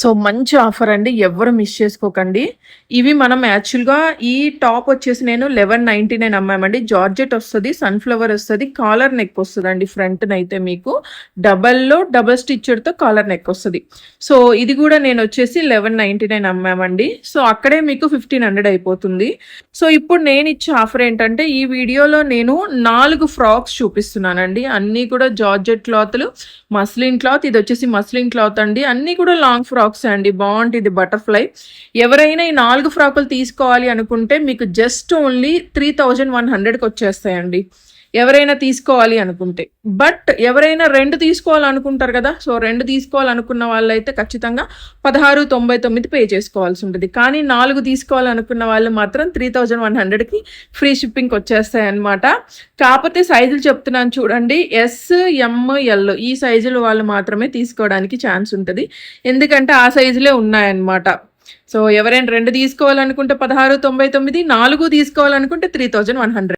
So మంచి offer అండి ఎవ్వరు మిస్ చేసుకోకండి. ఇవి మనం యాక్చువల్గా ఈ టాప్ వచ్చేసి నేను లెవెన్ నైంటీ నైన్ అమ్మామండి. జార్జెట్ వస్తుంది సన్ఫ్లవర్ వస్తుంది కాలర్ నెక్ వస్తుంది అండి ఫ్రంట్ అయితే మీకు. డబల్లో డబల్ స్టిచ్డ్తో కాలర్ నెక్ వస్తుంది. సో ఇది కూడా నేను వచ్చేసి లెవెన్ నైంటీ నైన్ అమ్మామండి. సో అక్కడే మీకు ఫిఫ్టీన్ హండ్రెడ్ అయిపోతుంది. సో ఇప్పుడు నేను ఇచ్చే ఆఫర్ ఏంటంటే ఈ వీడియోలో నేను నాలుగు ఫ్రాక్స్ చూపిస్తున్నానండి. అన్నీ కూడా జార్జెట్ క్లాత్లు మస్లిన్ క్లాత్ ఇది వచ్చేసి మస్లిన్ క్లాత్ అండి. అన్నీ కూడా లాంగ్ ఫ్రాక్స్ అండి బాగుంటుంది బటర్ఫ్లై. ఎవరైనా ఈ నాలుగు ఫ్రాకులు తీసుకోవాలి అనుకుంటే మీకు just only three thousand one హండ్రెడ్కి వచ్చేస్తాయండి. ఎవరైనా తీసుకోవాలి అనుకుంటే. బట్ ఎవరైనా రెండు తీసుకోవాలనుకుంటారు కదా సో రెండు తీసుకోవాలనుకున్న వాళ్ళైతే ఖచ్చితంగా పదహారు తొంభై తొమ్మిది పే చేసుకోవాల్సి ఉంటుంది. కానీ నాలుగు తీసుకోవాలనుకున్న వాళ్ళు మాత్రం త్రీ థౌజండ్ వన్ హండ్రెడ్కి ఫ్రీ షిప్పింగ్కి వచ్చేస్తాయి అనమాట కాకపోతే సైజులు చెప్తున్నాను చూడండి. ఎస్ ఎమ్ ఎల్ ఈ సైజులు వాళ్ళు మాత్రమే తీసుకోవడానికి ఛాన్స్ ఉంటుంది. ఎందుకంటే ఆ సైజులే ఉన్నాయన్నమాట. సో ఎవరైనా రెండు తీసుకోవాలనుకుంటే పదహారు తొంభై తొమ్మిది నాలుగు తీసుకోవాలనుకుంటే త్రీ థౌజండ్ వన్ హండ్రెడ్